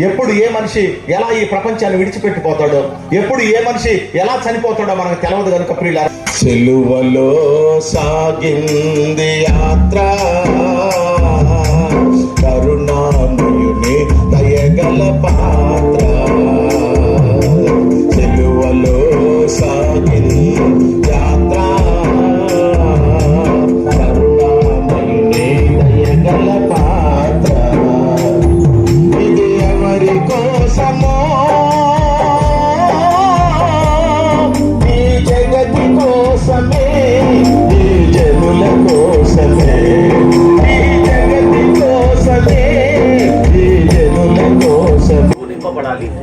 ఎప్పుడు ఏ మనిషి ఎలా ఈ ప్రపంచాన్ని విడిచిపెట్టిపోతాడో ఎప్పుడు ఏ మనిషి ఎలా చనిపోతాడో మనకు తెలవదు కనుక ప్రియుల చెలువలో సాగింది యాత్ర. కరుణామయుని దయగల పా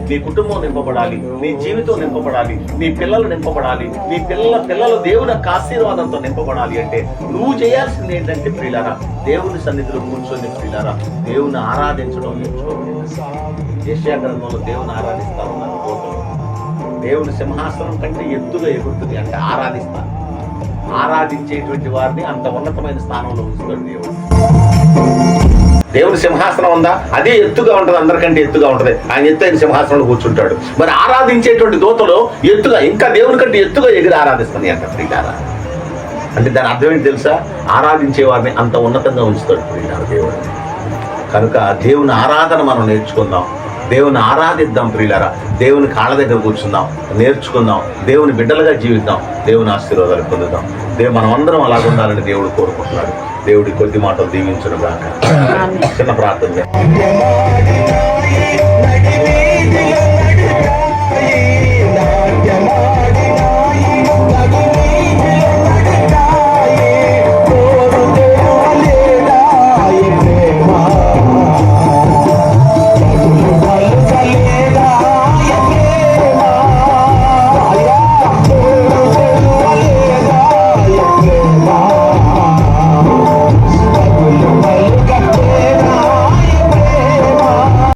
నీ కుటుంబం నింపబడాలి నీ జీవితం నింపబడాలి నీ పిల్లలు నింపబడాలి నీ పిల్లల పిల్లలు దేవుని యొక్క ఆశీర్వాదంతో నింపబడాలి అంటే నువ్వు చేయాల్సింది ఏంటంటే ప్రియులారా దేవుని సన్నిధిలో కూర్చొని ప్రియులారా దేవుని ఆరాధించడం నేర్చుకో గ్రంథంలో దేవుని ఆరాధిస్తా దేవుని సింహాసనం కంటే ఎత్తుగా ఎగురుతుంది అంటే ఆరాధిస్తాను ఆరాధించేటువంటి వారిని అంత ఉన్నతమైన స్థానంలో ఉంచుతాడు దేవుడు. దేవుని సింహాసనం ఉందా? అదే ఎత్తుగా ఉంటుంది అందరికంటే ఎత్తుగా ఉంటుంది. ఆయన ఎత్తైన సింహాసనంలో కూర్చుంటాడు. మరి ఆరాధించేటువంటి దూతలు ఎత్తుగా ఇంకా దేవుని కంటే ఎత్తుగా ఎగిరి ఆరాధిస్తుంది అంట ప్రియారా అంటే దాని అర్థం ఏంటి తెలుసా? ఆరాధించే వారిని అంత ఉన్నతంగా ఉంచుతాడు ప్రియారా దేవుడు. కనుక దేవుని ఆరాధన మనం నేర్చుకుందాం. దేవుని ఆరాధిద్దాం ప్రియులారా. దేవుని కాళ్ళ దగ్గర కూర్చుందాం నేర్చుకుందాం దేవుని బిడ్డలుగా జీవిద్దాం దేవుని ఆశీర్వాదాలు పొందుదాం. దేవు మనం అందరం అలా ఉండాలని దేవుడు కోరుకుంటున్నాడు. దేవుడి కొద్ది మాటలు దీవించను గాక. చిన్న ప్రార్థన